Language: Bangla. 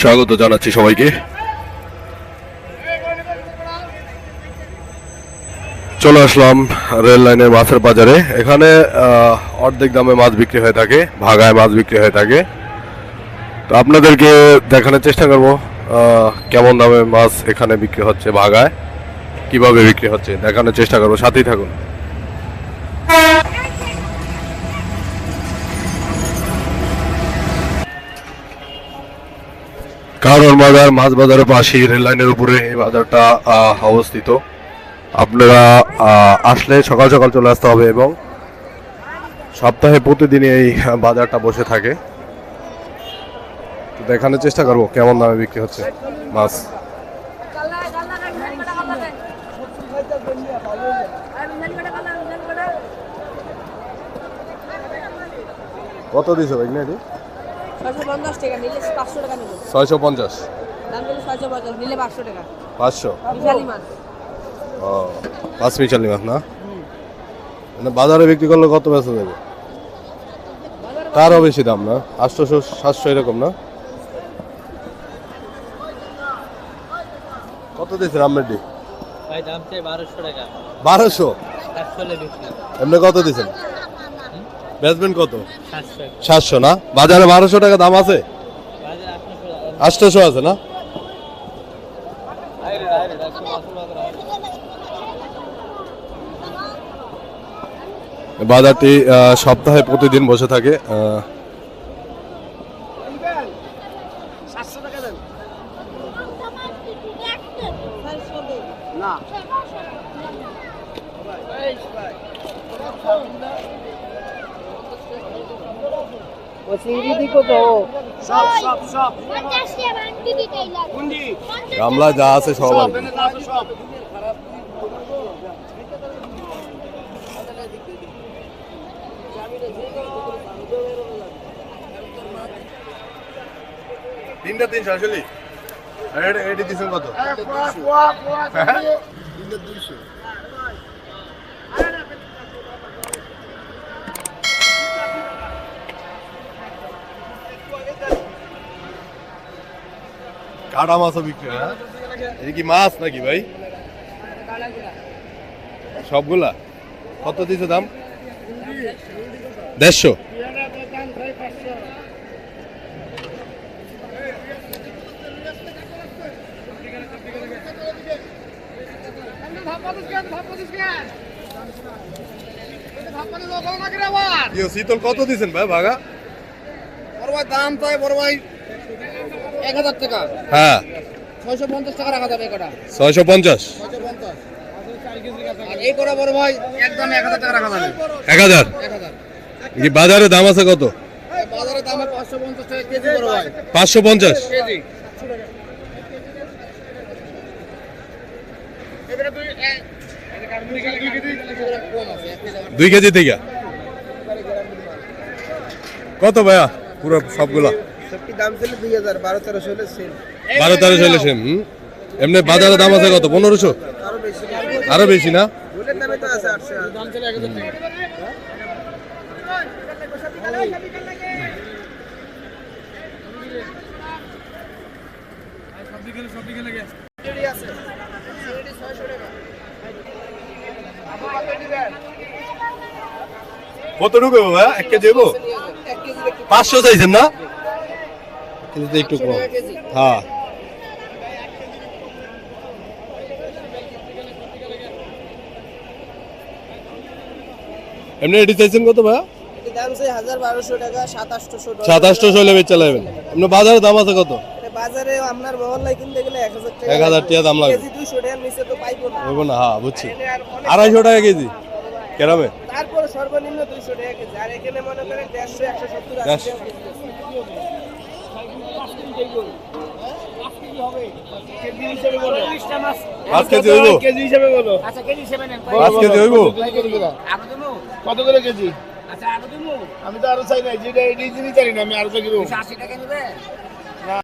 স্বাগত জানাচ্ছি সবাইকে। চলে আসলাম রেল লাইনের মাছের বাজারে। এখানে অর্ধেক দামে মাছ বিক্রি হয়ে থাকে, ভাগায় মাছ বিক্রি হয়ে থাকে। তো আপনাদেরকে দেখানোর চেষ্টা করব কেমন দামে মাছ এখানে বিক্রি হচ্ছে, ভাগায়, কীভাবে বিক্রি হচ্ছে, দেখানোর চেষ্টা করব। সাথেই থাকুন। কারণ বাজার, মাছ বাজারের পাশেই রেল লাইনের উপরে এই বাজারটা অবস্থিত। আপনারা আসলে সকাল সকাল চলে আসতে হবে এবং সপ্তাহে প্রতিদিন এই বাজারটা বসে থাকে। তো দেখানোর চেষ্টা করব কেমন দামে বিক্রি হচ্ছে মাছ। কত দিছো ভাই না ছয়শো পঞ্চাশ পাঁচশো ও পাঁচ মিশালি মাছ না? মানে বাজারে বিক্রি করলে কত বেচা যাবে? তারও বেশি দাম না? আটশোশো সাতশো এরকম না? কত দিয়েছে রামমেডি ভাই দাম চাই বারোশো এমনি কত দিয়েছেন? বেচবেন কত? সাতশো। না? বাজারে বারোশো টাকা দাম আছে? আটশোশো আছে না? বাজারটি সপ্তাহে প্রতিদিন বসে থাকে আহ, গামলা যা আছে সব তিনটা তিনশো আসলে। এটি দিচ্ছেন কত? কাটা মাছও বিক্রি হয় হ্যাঁ? এটা কি মাছ নাকি ভাই? সবগুলা? কত দিছে দাম? দেড়শো? শীতল কত দিছেন ভাই ভাগা? বড় ভাই দাম চাই, বড় ভাই। এক হাজার টাকা। হ্যাঁ। ছয়শো পঞ্চাশ টাকা রাখা যাবে পঞ্চাশ ছয়শো পঞ্চাশ। আর এই করা বড় ভাই একদম এক হাজার টাকা রাখা যাবে। এক হাজার? এক কি বাজারে দাম আছে কত? বাজারে দাম পাঁচশো পঞ্চাশ টাকা কেজি বড় ভাই। পাঁচশো পঞ্চাশ? কেজি। দুই কেজি থেকে। কত ভাইয়া পুরো সবগুলা? সবটি দাম ছিল দুই হাজার বারো তেরোশো হলে সেল বারো তেরোশো এলেছে হুম? এমনি বাজারে দাম আছে কত? পনেরোশো? আরও বেশি। না? ফুলের দামে তো আছে আটশো। দাম ছিল এক কত ঢুকে ভাইয়া এক কেজি। পাঁচশো চাইছেন না? কিন্তু তো একটু কম। হ্যাঁ। এমনি এটি চাইছেন কত ভাইয়া? সাতাশশো হলে বেচা লাগবেন এমনি বাজারে দাম আছে কত? বাজারে আপনার মহল্লায় কিনতে গেলে এক হাজার টাকা। এক হাজার টাকা দাম লাগবে। কেজি দুইশো টাকার নিচে তো পাইবো না। হ্যাঁ বুঝছি। আড়াইশো টাকা কেজি কেরামে? তারপরে সর্বনিম্ন দুইশো টাকা কেজি। আর এখানে মনে করেন দেড়শো একশো সত্তর দেড়শো। টাকা কেজি। হিসেবে বলো। আচ্ছা কেজি হিসেবে নেন। পাঁচ কেজি হইব? কত করে কেজি? আমি তো আরও চাই না যেটা এই চাই না আমি আরও চাই